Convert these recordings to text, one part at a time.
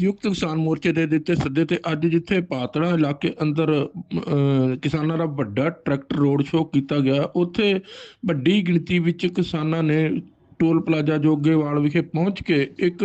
ਸੰਯੁਕਤ ਕਿਸਾਨ ਮੋਰਚੇ ਦੇ ਦਿੱਤੇ ਸੱਦੇ ਤੇ ਅੱਜ ਜਿੱਥੇ ਪਾਤੜਾ ਇਲਾਕੇ ਅੰਦਰ ਅਹ, ਕਿਸਾਨਾਂ ਦਾ ਵੱਡਾ ਟਰੈਕਟਰ ਰੋਡ ਸ਼ੋਅ ਕੀਤਾ ਗਿਆ ਉੱਥੇ ਵੱਡੀ ਗਿਣਤੀ ਵਿੱਚ ਕਿਸਾਨਾਂ ਨੇ ਟੋਲ ਪਲਾਜ਼ਾ ਜੋਗੇਵਾਲ ਵਿਖੇ ਪਹੁੰਚ ਕੇ ਇੱਕ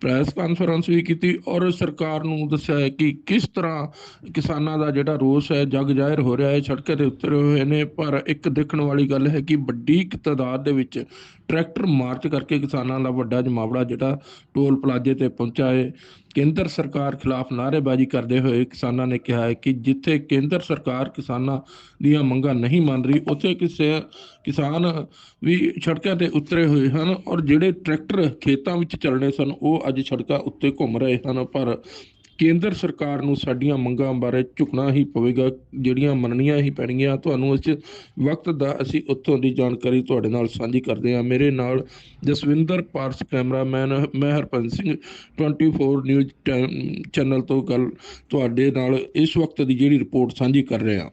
ਪ੍ਰੈਸ ਕਾਨਫਰੰਸ ਵੀ ਕੀਤੀ ਔਰ ਸਰਕਾਰ ਨੂੰ ਦੱਸਿਆ ਹੈ ਕਿ ਕਿਸ ਤਰ੍ਹਾਂ ਕਿਸਾਨਾਂ ਦਾ ਜਿਹੜਾ ਰੋਸ ਹੈ, ਜਗ ਜ਼ਾਹਿਰ ਹੋ ਰਿਹਾ ਹੈ, ਸੜਕਾਂ ਤੇ ਉਤਰੇ ਹੋਏ ਨੇ, ਪਰ ਇੱਕ ਦੇਖਣ ਵਾਲੀ ਗੱਲ ਹੈ ਕਿ ਵੱਡੀ ਤਾਦਾਦ ਦੇ ਵਿੱਚ ਟਰੈਕਟਰ ਮਾਰਚ ਕਰਕੇ ਕਿਸਾਨਾਂ ਦਾ ਵੱਡਾ ਜਮਾਵੜਾ ਜਿਹੜਾ ਟੋਲ ਪਲਾਜ਼ੇ ਤੇ ਪਹੁੰਚਾ ਹੈ। ਕੇਂਦਰ ਸਰਕਾਰ ਖਿਲਾਫ ਨਾਅਰੇਬਾਜ਼ੀ ਕਰਦੇ ਹੋਏ ਕਿਸਾਨਾਂ ਨੇ ਕਿਹਾ ਹੈ ਕਿ ਜਿੱਥੇ ਕੇਂਦਰ ਸਰਕਾਰ ਕਿਸਾਨਾਂ ਦੀਆਂ ਮੰਗਾਂ ਨਹੀਂ ਮੰਨ ਰਹੀ, ਉੱਥੇ ਕਿਸੇ ਕਿਸਾਨ ਵੀ ਸੜਕਾਂ ਤੇ ਉਤਰੇ ਹੋਏ ਹਨ ਔਰ ਜਿਹੜੇ ਟਰੈਕਟਰ ਖੇਤਾਂ ਵਿੱਚ ਚੱਲਣੇ ਸਨ, ਉਹ ਅੱਜ ਸੜਕਾਂ ਉੱਤੇ ਘੁੰਮ ਰਹੇ ਹਨ ਪਰ ਕੇਂਦਰ ਸਰਕਾਰ ਨੂੰ ਸਾਡੀਆਂ ਮੰਗਾਂ ਬਾਰੇ ਝੁਕਣਾ ਹੀ ਪਵੇਗਾ, ਜਿਹੜੀਆਂ ਮੰਨਣੀਆਂ ਹੀ ਪੈਣਗੀਆਂ। ਤੁਹਾਨੂੰ ਇਸ ਵਕਤ ਦਾ ਅਸੀਂ ਉੱਥੋਂ ਦੀ ਜਾਣਕਾਰੀ ਤੁਹਾਡੇ ਨਾਲ ਸਾਂਝੀ ਕਰਦੇ ਹਾਂ। ਮੇਰੇ ਨਾਲ ਜਸਵਿੰਦਰ ਪਾਰਸ ਕੈਮਰਾਮੈਨ ਮੈਂ ਹਰਪੰਤ ਸਿੰਘ 24 ਨਿਊਜ਼ ਟੈ- ਚੈਨਲ ਤੋਂ ਗੱਲ ਤੁਹਾਡੇ ਨਾਲ ਇਸ ਵਕਤ ਦੀ ਜਿਹੜੀ ਰਿਪੋਰਟ ਸਾਂਝੀ ਕਰ ਰਹੇ ਹਾਂ।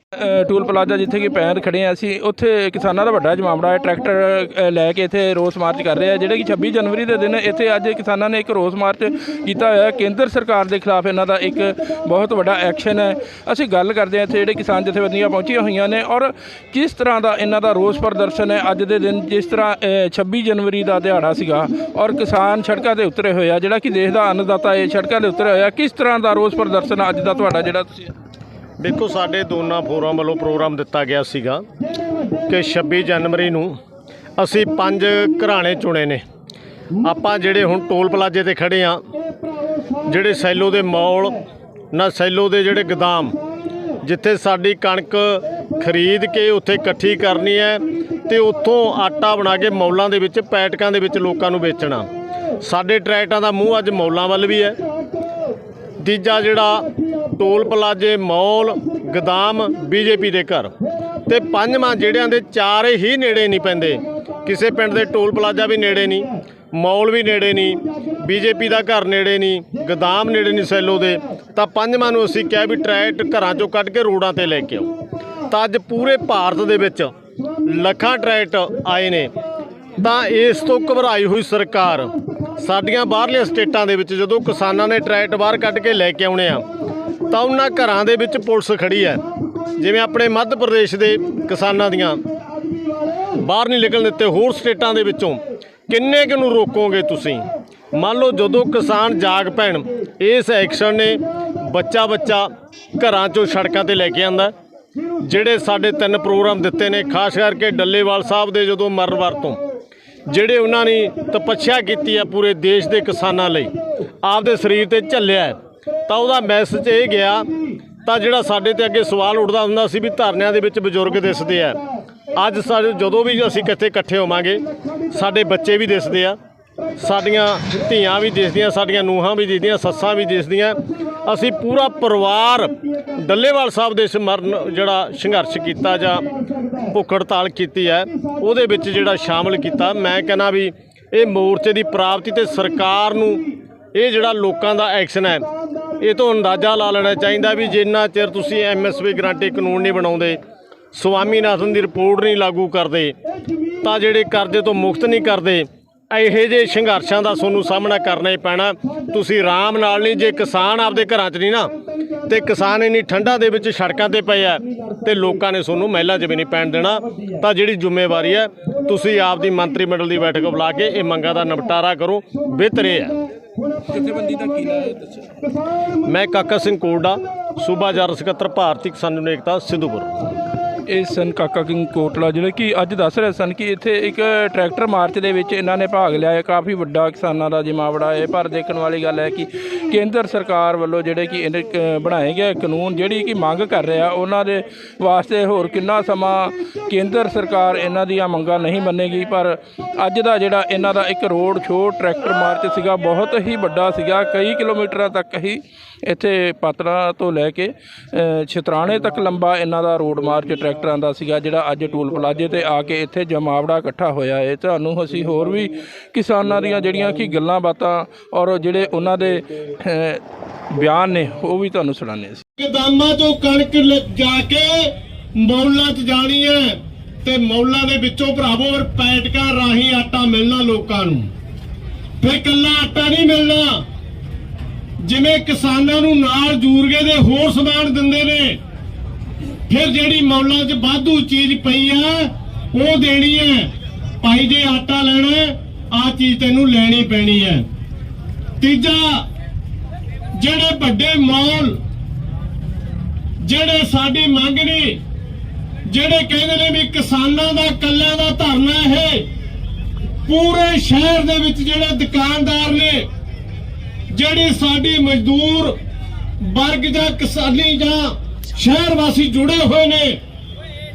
ਟੂਲ ਪਲਾਜ਼ਾ ਜਿੱਥੇ ਕਿ ਪੈਰ ਖੜੇ ਆ ਅਸੀਂ, ਉੱਥੇ ਕਿਸਾਨਾਂ ਦਾ ਵੱਡਾ ਜਮਾਵੜਾ ਹੈ। ਟਰੈਕਟਰ ਲੈ ਕੇ ਇੱਥੇ ਰੋਸ ਮਾਰਚ ਕਰ ਰਹੇ ਆ, ਜਿਹੜੇ ਕਿ 26 ਜਨਵਰੀ ਦੇ ਦਿਨ ਇੱਥੇ ਅੱਜ ਕਿਸਾਨਾਂ ਨੇ ਇੱਕ ਰੋਸ ਮਾਰਚ ਕੀਤਾ ਹੋਇਆ। ਕੇਂਦਰ ਸਰਕਾਰ ਦੇ ਖਿਲਾਫ ਇਹਨਾਂ ਦਾ ਇੱਕ ਬਹੁਤ ਵੱਡਾ ਐਕਸ਼ਨ ਹੈ। ਅਸੀਂ ਗੱਲ ਕਰਦੇ ਹਾਂ ਇੱਥੇ ਜਿਹੜੇ ਕਿਸਾਨ ਜਥੇਬੰਦੀਆਂ ਪਹੁੰਚੀਆਂ ਹੋਈਆਂ ਨੇ ਔਰ ਕਿਸ ਤਰ੍ਹਾਂ ਦਾ ਇਹਨਾਂ ਦਾ ਰੋਸ ਪ੍ਰਦਰਸ਼ਨ ਹੈ। ਅੱਜ ਦੇ ਦਿਨ ਜਿਸ ਤਰ੍ਹਾਂ ਅ, 26 ਜਨਵਰੀ ਦਾ ਦਿਹਾੜਾ ਸੀਗਾ ਔਰ ਕਿਸਾਨ ਸੜਕਾਂ ਤੇ ਉਤਰੇ ਹੋਏ ਆ। ਜਿਹੜਾ ਕਿ ਦੇਸ਼ ਦਾ ਅੰਨਦਾਤਾ ਇਹ ਸੜਕਾਂ ਤੇ ਉਤਰੇ ਹੋਇਆ ਕਿਸ ਤਰ੍ਹਾਂ ਦਾ ਰੋਸ ਪ੍ਰਦਰਸ਼ਨ ਅੱਜ ਦਾ ਤੁਹਾਡਾ ਜਿਹੜਾ ਤੁਸੀਂ ਦੇਖੋ ਸਾਡੇ ਦੋਨਾਂ ਫੋਰਮ ਵੱਲੋਂ ਪ੍ਰੋਗਰਾਮ ਦਿੱਤਾ ਗਿਆ ਸੀਗਾ ਕਿ 26 ਜਨਵਰੀ ਨੂੰ ਅਸੀਂ ਪੰਜ ਘਰਾਣੇ ਚੁਣੇ ਨੇ। ਆਪਾਂ ਜਿਹੜੇ ਹੁਣ ਟੋਲ ਪਲਾਜ਼ੇ ਤੇ ਖੜੇ ਆ ਜਿਹੜੇ ਸੈਲੋ ਦੇ ਮੌਲ, ਨਾ ਸੈਲੋ ਦੇ ਜਿਹੜੇ ਗਦਾਮ, ਜਿੱਥੇ ਸਾਡੀ ਕਣਕ ਖਰੀਦ ਕੇ ਉੱਥੇ ਇਕੱਠੀ ਕਰਨੀ ਹੈ ਤੇ ਉੱਥੋਂ ਆਟਾ ਬਣਾ ਕੇ ਮੌਲਾਂ ਦੇ ਵਿੱਚ, ਪੈਟਕਾਂ ਦੇ ਵਿੱਚ ਲੋਕਾਂ ਨੂੰ ਵੇਚਣਾ। ਸਾਡੇ ਟਰੈਕਟਰਾਂ ਦਾ ਮੂੰਹ ਅੱਜ ਮੌਲਾਂ ਵੱਲ ਵੀ ਹੈ। ਤੀਜਾ ਜਿਹੜਾ ਟੋਲ ਪਲਾਜ਼ੇ, ਮੌਲ, ਗਦਾਮ ਬੀਜੇਪੀ ਦੇ ਘਰ। ਤੇ ਪੰਜਵਾਂ, ਜਿਹੜਿਆਂ ਦੇ ਚਾਰੇ ਹੀ ਨੇੜੇ ਨਹੀਂ ਪੈਂਦੇ। ਕਿਸੇ ਪਿੰਡ ਦੇ ਟੋਲ ਪਲਾਜ਼ਾ ਵੀ ਨੇੜੇ ਨਹੀਂ। ਮੌਲ ਵੀ ਨੇੜੇ ਨਹੀਂ, ਬੀਜੇਪੀ ਦਾ ਘਰ ਨੇੜੇ ਨਹੀਂ, ਗਦਾਮ ਨੇੜੇ ਨਹੀਂ ਸੈਲੋ ਦੇ, ਤਾਂ ਪੰਜਵਾਂ ਨੂੰ ਅਸੀਂ ਕਿਹਾ ਵੀ ਟਰੈਕਟ ਘਰਾਂ ਚੋਂ ਕੱਢ ਕੇ ਰੋਡਾਂ ਤੇ ਲੈ ਕੇ ਆਓ। ਤਾਂ ਅੱਜ ਪੂਰੇ ਭਾਰਤ ਦੇ ਵਿੱਚ ਲੱਖਾਂ ਟਰੈਕਟ ਆਏ ਨੇ। ਤਾਂ ਇਸ ਤੋਂ ਘਬਰਾਈ ਹੋਈ ਸਰਕਾਰ, ਸਾਡੀਆਂ ਬਾਹਰਲੀਆਂ ਸਟੇਟਾਂ ਦੇ ਵਿੱਚ ਜਦੋਂ ਕਿਸਾਨਾਂ ਨੇ ਟਰੈਕਟ ਬਾਹਰ ਕੱਢ ਕੇ ਲੈ ਕੇ ਆਉਣੇ ਆ, ਤਾਂ ਉਹਨਾਂ ਘਰਾਂ ਦੇ ਵਿੱਚ ਪੁਲਿਸ ਖੜੀ ਹੈ। ਜਿਵੇਂ ਆਪਣੇ ਮੱਧ ਪ੍ਰਦੇਸ਼ ਦੇ ਕਿਸਾਨਾਂ ਦੀਆਂ, ਬਾਹਰ ਨਹੀਂ ਨਿਕਲਣ ਦਿੱਤੇ ਹੋਰ ਸਟੇਟਾਂ ਦੇ ਵਿੱਚੋਂ। ਕਿੰਨੇ ਕੁ ਨੂੰ ਰੋਕੋਗੇ ਤੁਸੀਂ? ਮੰਨ ਲਓ ਜਦੋਂ ਕਿਸਾਨ ਜਾਗ ਪੈਣ ਇਸ ਐਕਸ਼ਨ ਨੇ ਬੱਚਾ ਬੱਚਾ ਘਰਾਂ ਚੋਂ ਸੜਕਾਂ ਤੇ ਲੈ ਕੇ ਆਂਦਾ। ਜਿਹੜੇ ਸਾਡੇ ਤਿੰਨ ਪ੍ਰੋਗਰਾਮ ਦਿੱਤੇ ਨੇ, ਖਾਸ ਕਰਕੇ ਡੱਲੇਵਾਲ ਸਾਹਿਬ ਦੇ ਜਦੋਂ ਮਰਨ ਵਰਤੋਂ ਜਿਹੜੇ ਉਹਨਾਂ ਨੇ ਤਪੱਸਿਆ ਕੀਤੀ ਹੈ ਪੂਰੇ ਦੇਸ਼ ਦੇ ਕਿਸਾਨਾਂ ਲਈ, ਆਪਦੇ ਸਰੀਰ ਤੇ ਝੱਲਿਆ ਤਾਂ ਉਹਦਾ ਮੈਸੇਜ ਇਹ ਗਿਆ ਤਾਂ ਜਿਹੜਾ ਸਾਡੇ ਤੇ ਅੱਗੇ ਸਵਾਲ ਉੱਠਦਾ ਹੁੰਦਾ ਸੀ ਵੀ ਧਰਨਿਆਂ ਦੇ ਵਿੱਚ ਬਜ਼ੁਰਗ ਦਿਸਦੇ ਆ। ਅੱਜ ਸਾਡੇ ਜਦੋਂ ਵੀ ਅਸੀਂ ਕਿੱਥੇ ਇਕੱਠੇ ਹੋਵਾਂਗੇ ਸਾਡੇ ਬੱਚੇ ਵੀ ਦਿਸਦੇ ਆ, ਸਾਡੀਆਂ ਧੀਆਂ ਵੀ ਦਿਸਦੀਆਂ, ਸਾਡੀਆਂ ਨੂੰਹਾਂ ਵੀ ਦਿਸਦੀਆਂ, ਸੱਸਾਂ ਵੀ ਦਿਸਦੀਆਂ। ਅਸੀਂ ਪੂਰਾ ਪਰਿਵਾਰ ਡੱਲੇਵਾਲ ਸਾਹਿਬ ਦੇ ਸਮਰਨ ਜਿਹੜਾ ਸੰਘਰਸ਼ ਕੀਤਾ ਜਾਂ ਭੁੱਖ ਹੜਤਾਲ ਕੀਤੀ ਹੈ, ਉਹਦੇ ਵਿੱਚ ਜਿਹੜਾ ਸ਼ਾਮਲ ਕੀਤਾ। ਮੈਂ ਕਹਿੰਦਾ ਵੀ ਇਹ ਮੋਰਚੇ ਦੀ ਪ੍ਰਾਪਤੀ ਤੇ ਸਰਕਾਰ ਨੂੰ ਇਹ ਜਿਹੜਾ ਲੋਕਾਂ ਦਾ ਐਕਸ਼ਨ ਹੈ, ਇਹ ਤੋਂ ਅੰਦਾਜ਼ਾ ਲਾ ਲੈਣਾ ਚਾਹੀਦਾ ਵੀ ਜਿੰਨਾ ਚਿਰ ਤੁਸੀਂ ਐਮਐਸਪੀ ਗਰੰਟੀ ਕਾਨੂੰਨ ਨਹੀਂ ਬਣਾਉਂਦੇ, ਸਵਾਮੀਨਾਥਨ ਦੀ ਰਿਪੋਰਟ ਨਹੀਂ ਲਾਗੂ ਕਰਦੇ ਤਾਂ ਜਿਹੜੇ ਕਰਜ਼ੇ ਤੋਂ ਮੁਕਤ ਨਹੀਂ ਕਰਦੇ ਇਹੋ ਜਿਹੇ ਸੰਘਰਸ਼ਾਂ ਦਾ ਤੁਹਾਨੂੰ ਸਾਹਮਣਾ ਕਰਨਾ ਹੀ ਪੈਣਾ। ਤੁਸੀਂ ਆਰਾਮ ਨਾਲ ਨਹੀਂ ਜੇ ਕਿਸਾਨ ਆਪਦੇ ਘਰਾਂ 'ਚ ਨਹੀਂ ਨਾ ਤੇ ਕਿਸਾਨ ਇੰਨੀ ਠੰਡਾ ਦੇ ਵਿੱਚ ਸੜਕਾਂ ਤੇ ਪਏ ਆ ਤੇ ਲੋਕਾਂ ਨੇ ਤੁਹਾਨੂੰ ਮਹਿਲਾ 'ਚ ਵੀ ਨਹੀਂ ਪੈਣ ਦੇਣਾ। ਤਾਂ ਜਿਹੜੀ ਜ਼ਿੰਮੇਵਾਰੀ ਹੈ ਤੁਸੀਂ ਆਪਦੀ ਮੰਤਰੀ ਮੰਡਲ ਦੀ ਬੈਠਕ ਬੁਲਾ ਕੇ ਇਹ ਮੰਗਾਂ ਦਾ ਨਿਪਟਾਰਾ ਕਰੋ ਬਿਹਤਰ ਹੈ। ਜਥੇਬੰਦੀ ਦਾ ਕੀ ਨਾਂ ਹੈ ਮੈਂ ਕਾਕਾ ਸਿੰਘ ਕੋਟੜਾ ਸੂਬਾ ਜਨਰਲ ਸਕੱਤਰ ਭਾਰਤੀ ਕਿਸਾਨ ਯੂਨੀਅਨ ਏਕਤਾ ਸਿੱਧੂਪੁਰ। ਇਹ ਸਨ ਕਾਕਾ ਕਿੰਗ ਕੋਟਲਾ, ਜਿਹੜੇ ਕਿ ਅੱਜ ਦੱਸ ਰਹੇ ਸਨ ਕਿ ਇੱਥੇ ਇੱਕ ਟਰੈਕਟਰ ਮਾਰਚ ਦੇ ਵਿੱਚ ਇਹਨਾਂ ਨੇ ਭਾਗ ਲਿਆ ਹੈ। ਕਾਫੀ ਵੱਡਾ ਕਿਸਾਨਾਂ ਦਾ ਜਮਾਵੜਾ ਹੈ, ਪਰ ਦੇਖਣ ਵਾਲੀ ਗੱਲ ਹੈ ਕਿ ਕੇਂਦਰ ਸਰਕਾਰ ਵੱਲੋਂ ਜਿਹੜੇ ਕਿ ਇਹਨੇ ਕ- ਬਣਾਏ ਗਏ ਕਾਨੂੰਨ, ਜਿਹੜੀ ਕਿ ਮੰਗ ਕਰ ਰਿਹਾ, ਉਹਨਾਂ ਦੇ ਵਾਸਤੇ ਹੋਰ ਕਿੰਨਾ ਸਮਾਂ ਕੇਂਦਰ ਸਰਕਾਰ ਇਹਨਾਂ ਦੀਆਂ ਮੰਗਾਂ ਨਹੀਂ ਮੰਨੇਗੀ। ਪਰ ਅੱਜ ਦਾ ਜਿਹੜਾ ਇਹਨਾਂ ਦਾ ਇੱਕ ਰੋਡ ਸ਼ੋਅ ਟਰੈਕਟਰ ਮਾਰਚ ਸੀਗਾ, ਬਹੁਤ ਹੀ ਵੱਡਾ ਸੀਗਾ। ਕਈ ਕਿਲੋਮੀਟਰਾਂ ਤੱਕ ਹੀ ਇੱਥੇ ਪਾਤਰਾ ਤੋਂ ਲੈ ਕੇ ਛਤਰਾਣੇ ਤੱਕ ਲੰਬਾ ਇਹਨਾਂ ਦਾ ਰੋਡ ਮਾਰਚ ਟਰੈਕਟਰਾਂ ਦਾ ਸੀਗਾ ਜਿਹੜਾ ਅੱਜ ਟੂਲ ਪਲਾਜ਼ੇ ਤੇ ਆ ਕੇ ਇੱਥੇ ਜਮਾਵੜਾ ਇਕੱਠਾ ਹੋਇਆ ਹੈ ਤੁਹਾਨੂੰ ਅਸੀਂ ਹੋਰ ਵੀ ਕਿਸਾਨਾਂ ਦੀਆਂ ਜਿਹੜੀਆਂ ਕਿ ਗੱਲਾਂ ਬਾਤਾਂ ਔਰ ਜਿਹੜੇ ਉਹਨਾਂ ਦੇ ਬਿਆਨ ਨੇ, ਉਹ ਵੀ ਤੁਹਾਨੂੰ ਸੁਣਾਉਂਦੇ ਸੀ ਗਦਾਮਾਂ ਤੋਂ ਕਣਕ ਜਾ ਕੇ ਮੌਲਾਂ 'ਚ ਜਾਣੀ ਹੈ ਤੇ ਮੌਲਾਂ ਦੇ ਵਿੱਚੋਂ ਭਰਾਵੋ ਔਰ ਪੈਟਕਾਂ ਰਾਹੀਂ ਆਟਾ ਮਿਲਣਾ ਲੋਕਾਂ ਨੂੰ। ਫਿਰ ਕੱਲਾ ਆਟਾ ਨਹੀਂ ਮਿਲਣਾ। ਜਿਵੇਂ ਕਿਸਾਨਾਂ ਨੂੰ ਨਾਲ ਜੂਰਗੇ ਦੇ ਹੋਰ ਸਮਾਨ ਦਿੰਦੇ ਨੇ ਫਿਰ ਜਿਹੜੀ ਮੌਲਾਂ 'ਚ ਵਾਧੂ ਚੀਜ਼ ਪਈ ਆ, ਉਹ ਦੇਣੀ ਹੈ ਭਾਈ ਜੇ ਆਟਾ ਲੈਣਾ, ਆ ਚੀਜ਼ ਤੈਨੂੰ ਲੈਣੀ ਪੈਣੀ ਹੈ ਤੀਜਾ, ਜਿਹੜੇ ਵੱਡੇ ਮੌਲ, ਜਿਹੜੇ ਸਾਡੀ ਮੰਗ ਨੇ, ਜਿਹੜੇ ਕਹਿੰਦੇ ਨੇ ਵੀ ਕਿਸਾਨਾਂ ਦਾ ਕੱਲਿਆਂ ਦਾ ਧਰਨਾ ਇਹ, ਪੂਰੇ ਸ਼ਹਿਰ ਦੇ ਵਿੱਚ ਜਿਹੜੇ ਦੁਕਾਨਦਾਰ ਨੇ, ਜਿਹੜੀ ਸਾਡੀ ਮਜ਼ਦੂਰ ਵਰਗ ਜਾਂ ਕਿਸਾਨੀ ਜਾਂ ਸ਼ਹਿਰ ਵਾਸੀ ਜੁੜੇ ਹੋਏ ਨੇ।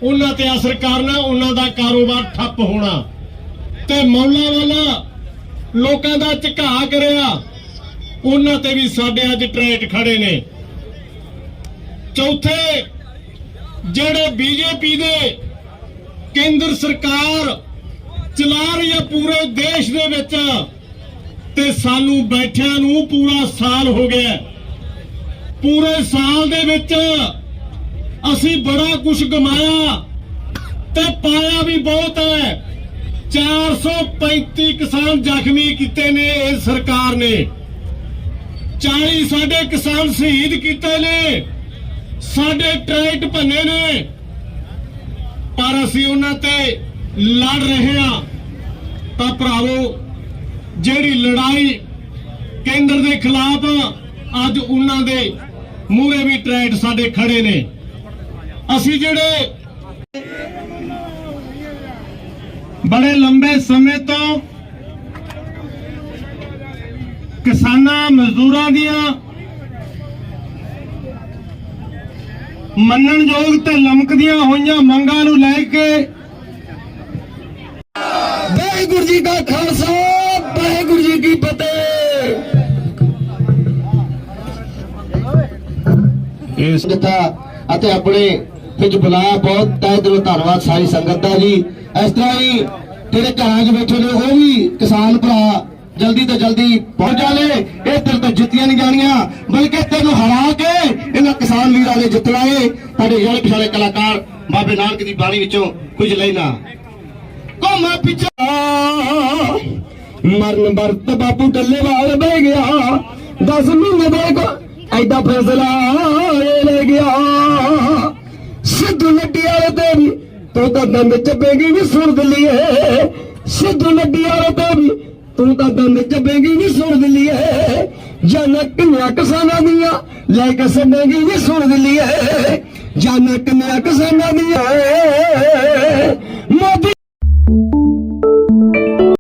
ਉਹਨਾਂ ਤੇ ਅਸਰ ਕਰਨਾ ਉਹਨਾਂ ਦਾ ਕਾਰੋਬਾਰ ਠੱਪ ਹੋਣਾ। ਤੇ ਮੌਲਾ ਵਾਲਾ ਲੋਕਾਂ ਦਾ ਝਕਾ ਕਰਿਆ ਉਹਨਾਂ ਤੇ ਵੀ ਸਾਡੇ ਅੱਜ ਟਰੈਕ ਖੜੇ ਨੇ। ਚੌਥੇ, ਜਿਹੜੇ ਬੀਜੇਪੀ ਦੇ ਕੇਂਦਰ ਸਰਕਾਰ ਚਲਾ ਰਹੀ ਹੈ ਪੂਰੇ ਦੇਸ਼ ਦੇ ਵਿੱਚ, ਤੇ ਸਾਨੂੰ ਬੈਠਿਆਂ ਨੂੰ ਪੂਰਾ ਸਾਲ ਹੋ ਗਿਆ। ਪੂਰੇ ਸਾਲ ਦੇ ਵਿੱਚ ਅਸੀਂ ਬੜਾ ਕੁਝ ਕਮਾਇਆ ਤੇ ਪਾਇਆ ਵੀ ਬਹੁਤ ਹੈ। 435 ਕਿਸਾਨ ਜ਼ਖਮੀ ਕੀਤੇ ਨੇ ਇਹ ਸਰਕਾਰ ਨੇ। 40 ਸਾਡੇ ਕਿਸਾਨ ਸ਼ਹੀਦ ਕੀਤੇ ਨੇ। ਸਾਡੇ ਟਰੈਕਟ ਭੰਨੇ ਨੇ। ਪਰ ਅਸੀਂ ਉਹਨਾਂ ਤੇ ਲੜ ਰਹੇ ਹਾਂ। ਤਾਂ ਭਰਾਵੋ, ਜਿਹੜੀ ਲੜਾਈ ਕੇਂਦਰ ਦੇ ਖਿਲਾਫ ਅੱਜ ਉਹਨਾਂ ਦੇ ਮੂਹਰੇ ਵੀ ਟਰੈਕਟ ਸਾਡੇ ਖੜੇ ਨੇ। ਅਸੀਂ ਜਿਹੜੇ ਬੜੇ ਲੰਬੇ ਸਮੇਂ ਤੋਂ ਕਿਸਾਨਾਂ, ਮਜ਼ਦੂਰਾਂ ਦੀਆਂ ਮੰਨਣਯੋਗ ਤੇ ਲਮਕਦੀਆਂ ਹੋਈਆਂ ਮੰਗਾਂ ਨੂੰ ਲੈ ਕੇ ਵਾਹਿਗੁਰੂ ਜੀ ਕਾ ਖਾਲਸਾ, ਵਾਹਿਗੁਰੂ ਜੀ ਕੀ ਫਤਿਹ। ਇਸ ਦਿੱਤਾ ਅਤੇ ਆਪਣੇ ਵਿੱਚ ਬੁਲਾਇਆ ਬਹੁਤ, ਤਹਿ ਦਿਲੋਂ ਧੰਨਵਾਦ ਸਾਰੀ ਸੰਗਤ ਦਾ ਜੀ। ਇਸ ਤਰ੍ਹਾਂ ਹੀ ਜਿਹੜੇ ਘਰਾਂ 'ਚ ਬੈਠੇ ਨੇ ਉਹ ਵੀ ਕਿਸਾਨ ਭਰਾ ਜਲਦੀ ਤੋਂ ਜਲਦੀ ਪਹੁੰਚ ਜਾਣੇ ਇਹ ਤੇਰੇ ਤੋਂ ਜਿੱਤੀਆਂ ਨਹੀਂ ਜਾਣੀਆਂ, ਬਲਕਿ ਤੈਨੂੰ ਹਰਾ ਕੇ ਇਹਨਾਂ ਕਿਸਾਨ ਵੀਰਾਂ ਨੇ ਜਿੱਤਣਾ ਏ ਸਾਡੇ ਜਿਹੜੇ ਪਿਛਲੇ ਕਲਾਕਾਰ ਬਾਬੇ ਨਾਨਕ ਦੀ ਬਾਣੀ ਵਿੱਚੋਂ ਕੁਝ ਲੈਣਾ ਕੋਮਾ ਪਿੱਛਾ। ਮਰਨ ਵਰਤ ਬਾਪੂ ਡੱਲੇਵਾਲ ਬਹਿ ਗਿਆ। 10 ਮਹੀਨੇ ਦੇ ਕੋ ਐਡਾ ਫੈਸਲਾ ਲੈ ਗਿਆ। ਸਿੱਧੂ ਲੱਡੀ ਵਾਲੇ ਤੇ ਵੀ। ਤੂੰ ਤਾਂ ਦੰਦ ਚੱਬੇਗੀ ਵੀ ਸੁਣ ਦਲੀਏ ਸਿੱਧੂ ਲੱਡੀ ਤੇ ਵੀ। ਤੂੰ ਤਾਂ ਦੰਦ ਚੱਬੇਗੀ ਵੀ ਸੁਣ ਦਲੀਏ ਜਾਨਾ ਕਿੰਨਾ ਕਿਸਾਨਾਂ ਦੀਆਂ, ਲੈ ਕੇ ਸੰਨੇਗੀ ਵੀ ਸੁਣ ਦਲੀਏ ਜਾਨਾ ਕਿੰਨਾ ਕਿਸਾਨਾਂ ਦੀਆਂ। ਮੋਦੀ